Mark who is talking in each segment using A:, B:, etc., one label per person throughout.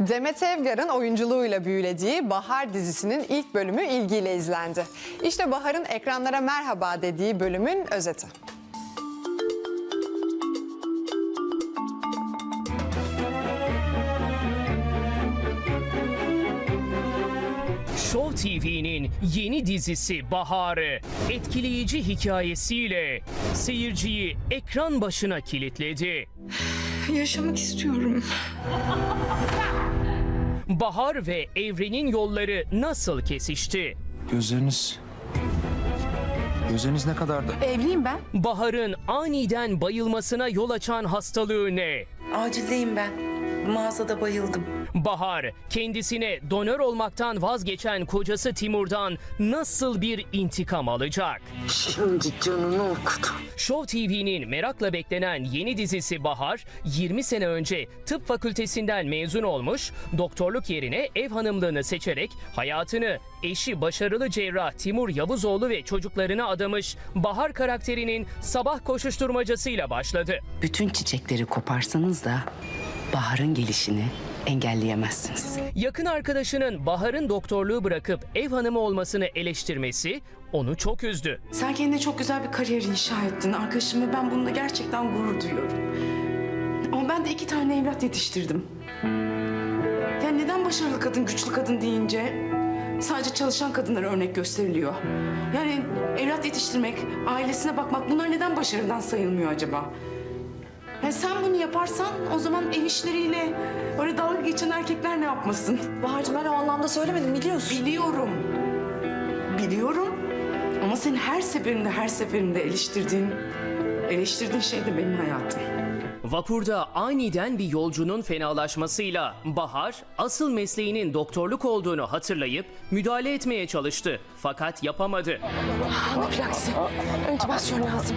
A: Demet Evgar'ın oyunculuğuyla büyülediği Bahar dizisinin ilk bölümü ilgiyle izlendi. İşte Bahar'ın ekranlara merhaba dediği bölümün özeti.
B: Show TV'nin yeni dizisi Bahar'ı etkileyici hikayesiyle seyirciyi ekran başına kilitledi.
C: Yaşamak istiyorum.
B: Bahar ve Evren'in yolları nasıl kesişti?
D: Gözleriniz... Gözleriniz ne kadardı?
C: Evliyim ben.
B: Bahar'ın aniden bayılmasına yol açan hastalığı ne?
C: Acildeyim ben. Mağazada bayıldım.
B: Bahar kendisine donör olmaktan vazgeçen kocası Timur'dan nasıl bir intikam alacak?
C: Şimdi canını okudum.
B: Show TV'nin merakla beklenen yeni dizisi Bahar, 20 sene önce tıp fakültesinden mezun olmuş, doktorluk yerine ev hanımlığını seçerek hayatını eşi başarılı cerrah Timur Yavuzoğlu ve çocuklarına adamış Bahar karakterinin sabah koşuşturmacasıyla başladı.
E: Bütün çiçekleri koparsanız da baharın gelişini engelleyemezsiniz.
B: Yakın arkadaşının Bahar'ın doktorluğu bırakıp ev hanımı olmasını eleştirmesi onu çok üzdü.
E: Sen kendine çok güzel bir kariyer inşa ettin arkadaşım ve ben bununla gerçekten gurur duyuyorum. Ama ben de iki tane evlat yetiştirdim. Yani neden başarılı kadın, güçlü kadın deyince sadece çalışan kadınlara örnek gösteriliyor? Yani evlat yetiştirmek, ailesine bakmak bunlar neden başarıdan sayılmıyor acaba? Yani sen bunu yaparsan o zaman ev işleriyle öyle dalga geçen erkekler ne yapmasın?
F: Bahar'cığım ben o anlamda söylemedim biliyorsun.
E: Biliyorum. Biliyorum. Ama senin her seferinde her seferinde eleştirdiğin, eleştirdiğin şey de benim hayatım.
B: Vapurda aniden bir yolcunun fenalaşmasıyla Bahar asıl mesleğinin doktorluk olduğunu hatırlayıp müdahale etmeye çalıştı fakat yapamadı.
F: Anafilaksi. Entübasyon lazım.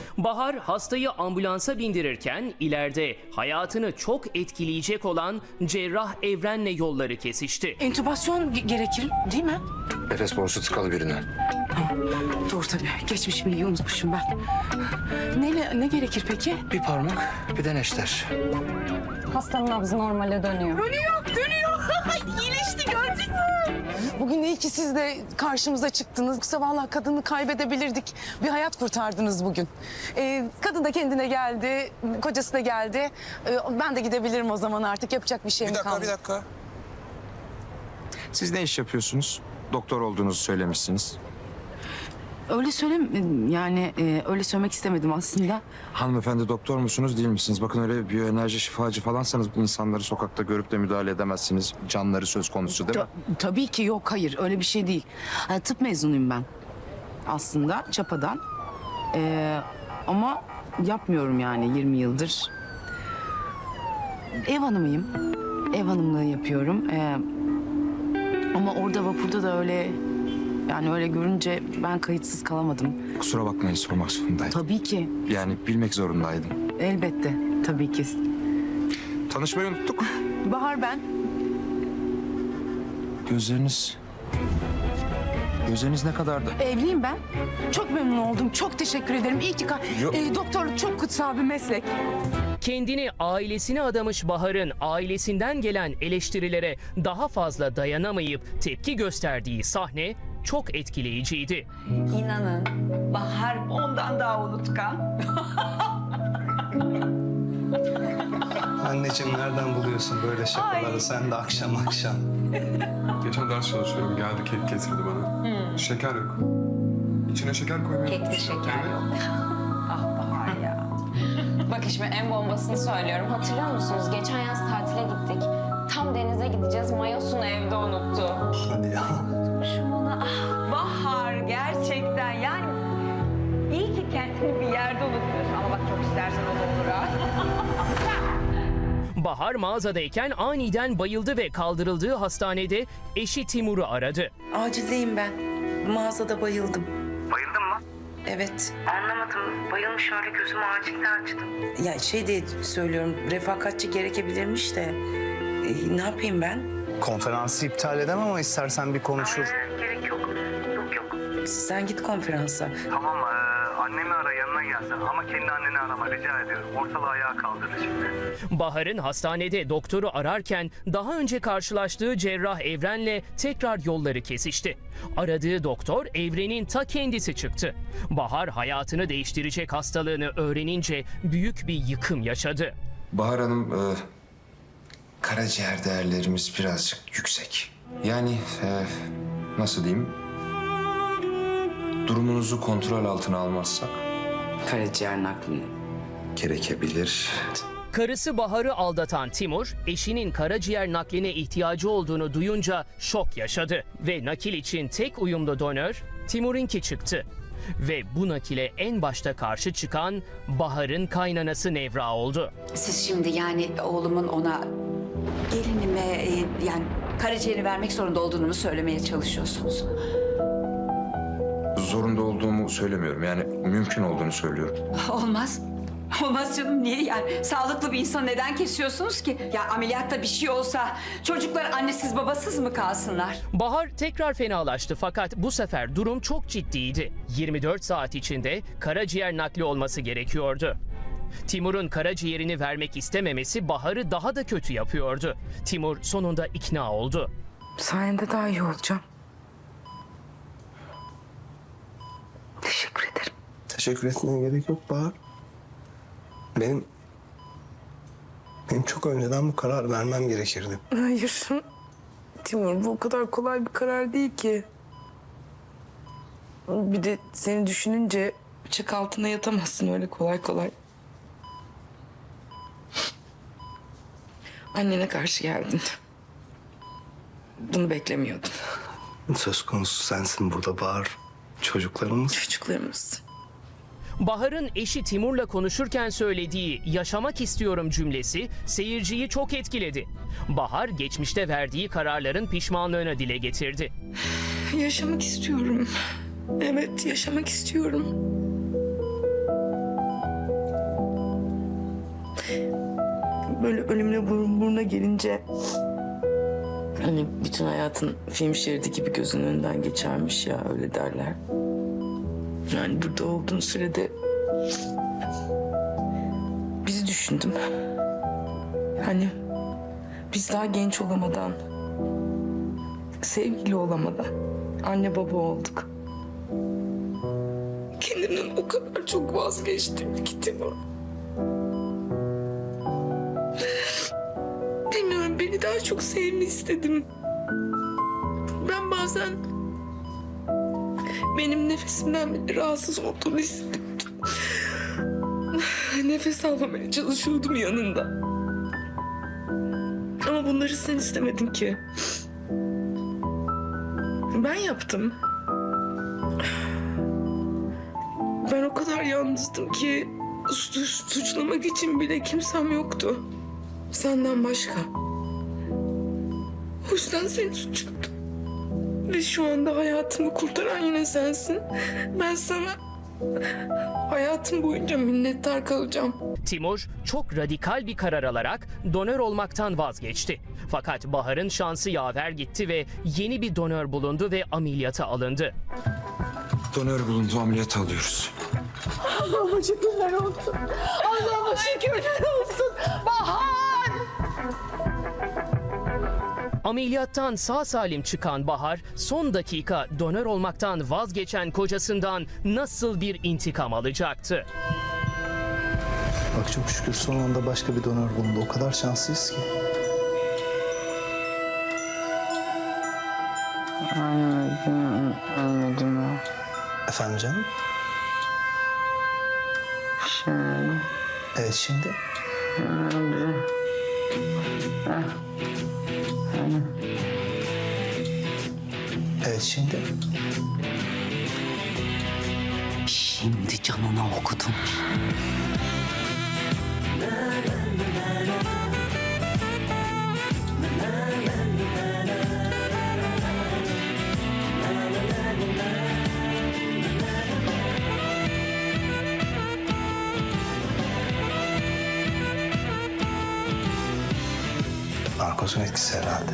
B: Bahar hastayı ambulansa bindirirken ileride hayatını çok etkileyecek olan cerrah Evren'le yolları kesişti.
E: Entübasyon ge- gerekir değil mi?
D: Nefes borusu tıkalı birine.
E: Doğru tabii. Geçmiş bilgiyi unutmuşum ben. Ne, ne gerekir peki?
D: Bir parmak, bir de neşter.
G: Hastanın nabzı normale dönüyor.
E: Dönüyor, dönüyor. Bugün iyi ki siz de karşımıza çıktınız. Yoksa vallahi kadını kaybedebilirdik. Bir hayat kurtardınız bugün. Ee, kadın da kendine geldi, kocası da geldi. Ee, ben de gidebilirim o zaman artık. Yapacak bir şeyim
D: Bir dakika,
E: kalmadı.
D: bir dakika. Siz ne iş yapıyorsunuz? Doktor olduğunuzu söylemişsiniz.
E: Öyle söylem yani e, öyle söylemek istemedim aslında.
D: Hanımefendi doktor musunuz, değil misiniz? Bakın öyle biyoenerji şifacı falansanız insanları sokakta görüp de müdahale edemezsiniz. Canları söz konusu değil mi?
E: Ta- tabii ki yok hayır öyle bir şey değil. Ha, tıp mezunuyum ben aslında Çapa'dan. Ee, ama yapmıyorum yani 20 yıldır. Ev hanımıyım. Ev hanımlığı yapıyorum. Ee, ama orada vapurda da öyle yani öyle görünce ben kayıtsız kalamadım.
D: Kusura bakmayın sormak zorundaydım.
E: Tabii ki
D: Yani bilmek zorundaydım.
E: elbette tabii ki.
D: Tanışmayı unuttuk.
E: Bahar ben.
D: Gözleriniz... Gözleriniz ne kadardı?
E: Evliyim ben. Çok memnun oldum. Çok teşekkür ederim. İyi ki
D: Yok.
E: Ee, doktorluk çok kutsal bir meslek.
B: Kendini ailesine adamış Bahar'ın ailesinden gelen eleştirilere daha fazla dayanamayıp tepki gösterdiği sahne çok etkileyiciydi.
H: İnanın Bahar ondan daha unutkan.
I: Anneciğim nereden buluyorsun böyle şakaları sen de akşam akşam?
J: Geçen ders çalışıyorum. Geldi kek getirdi bana. Şeker yok. İçine şeker koymuyor.
H: Kekte şeker yok. ah Bahar ya.
G: Bak şimdi en bombasını söylüyorum. Hatırlıyor musunuz? Geçen yaz tatile gittik. Tam denize gideceğiz. Mayosunu evde unuttu.
I: Hadi ya.
H: Şuna ah Bahar gerçekten yani iyi ki kendini bir yerde unutuyorsun. Ama bak çok istersen o da olur ha.
B: Bahar mağazadayken aniden bayıldı ve kaldırıldığı hastanede eşi Timur'u aradı.
C: Acildeyim ben. Mağazada bayıldım.
K: Bayıldın mı?
C: Evet.
E: Anlamadım. Bayılmış öyle gözümü acilde açtım.
C: Ya şey diye söylüyorum refakatçi gerekebilirmiş de. Ne yapayım ben?
I: Konferansı iptal edemem ama istersen bir konuşur.
E: Gerek yok. Yok yok.
C: Sen git konferansa.
I: Tamam annemi ara yanına gelsin ama kendi anneni arama rica ediyorum. Ortalığı ayağa kaldırır şimdi.
B: Bahar'ın hastanede doktoru ararken daha önce karşılaştığı cerrah Evren'le tekrar yolları kesişti. Aradığı doktor Evren'in ta kendisi çıktı. Bahar hayatını değiştirecek hastalığını öğrenince büyük bir yıkım yaşadı.
D: Bahar Hanım, e, karaciğer değerlerimiz birazcık yüksek. Yani e, nasıl diyeyim? Durumunuzu kontrol altına almazsak
C: Karaciğer nakli.
D: gerekebilir.
B: Karısı Bahar'ı aldatan Timur, eşinin karaciğer nakline ihtiyacı olduğunu duyunca şok yaşadı. Ve nakil için tek uyumlu donör Timur'unki çıktı. Ve bu nakile en başta karşı çıkan Bahar'ın kaynanası Nevra oldu.
F: Siz şimdi yani oğlumun ona gelinime e, yani karaciğeri vermek zorunda olduğunu mu söylemeye çalışıyorsunuz?
D: Zorunda olduğumu söylemiyorum. Yani mümkün olduğunu söylüyorum.
F: Olmaz. Olmaz canım niye yani sağlıklı bir insan neden kesiyorsunuz ki? Ya ameliyatta bir şey olsa çocuklar annesiz babasız mı kalsınlar?
B: Bahar tekrar fenalaştı fakat bu sefer durum çok ciddiydi. 24 saat içinde karaciğer nakli olması gerekiyordu. Timur'un karaciğerini vermek istememesi Bahar'ı daha da kötü yapıyordu. Timur sonunda ikna oldu.
E: Sayende daha iyi olacağım. Teşekkür ederim.
I: Teşekkür etmeye gerek yok Bahar. Benim... Benim çok önceden bu karar vermem gerekirdi.
E: Hayır. Timur bu o kadar kolay bir karar değil ki. Bir de seni düşününce bıçak altına yatamazsın öyle kolay kolay. Annene karşı geldin. Bunu beklemiyordum.
I: Söz konusu sensin burada Bahar. Çocuklarımız.
E: Çocuklarımız.
B: Bahar'ın eşi Timur'la konuşurken söylediği yaşamak istiyorum cümlesi seyirciyi çok etkiledi. Bahar geçmişte verdiği kararların pişmanlığını dile getirdi.
E: Yaşamak istiyorum. Evet, yaşamak istiyorum. Böyle ölümle burun buruna gelince... Hani bütün hayatın film şeridi gibi gözünün önünden geçermiş ya öyle derler. Yani burada olduğun sürede... Bizi düşündüm. Hani biz daha genç olamadan sevgili olamadan anne baba olduk. Kendimden o kadar çok vazgeçtim ki Timur. Daha çok sevme istedim. Ben bazen benim nefesimden bile rahatsız olduğunu hissettim. Nefes almamaya çalışıyordum yanında. Ama bunları sen istemedin ki. Ben yaptım. Ben o kadar yalnızdım ki su- suçlamak için bile kimsem yoktu. Senden başka. O yüzden seni suçladım. Ve şu anda hayatımı kurtaran yine sensin. Ben sana hayatım boyunca minnettar kalacağım.
B: Timur çok radikal bir karar alarak donör olmaktan vazgeçti. Fakat Bahar'ın şansı yaver gitti ve yeni bir donör bulundu ve ameliyata alındı.
D: Donör bulundu, ameliyat alıyoruz.
F: Allah'ıma şükürler olsun. Allah'ıma şükürler olsun. Bahar!
B: Ameliyattan sağ salim çıkan Bahar son dakika donör olmaktan vazgeçen kocasından nasıl bir intikam alacaktı?
I: Bak çok şükür son anda başka bir donör bulundu. O kadar şanslıyız ki.
E: Anladım, anladım.
I: Efendim canım?
E: Şimdi
I: Evet şimdi. Evet şimdi.
C: Şimdi canını okudum.
I: tozun etkisi herhalde.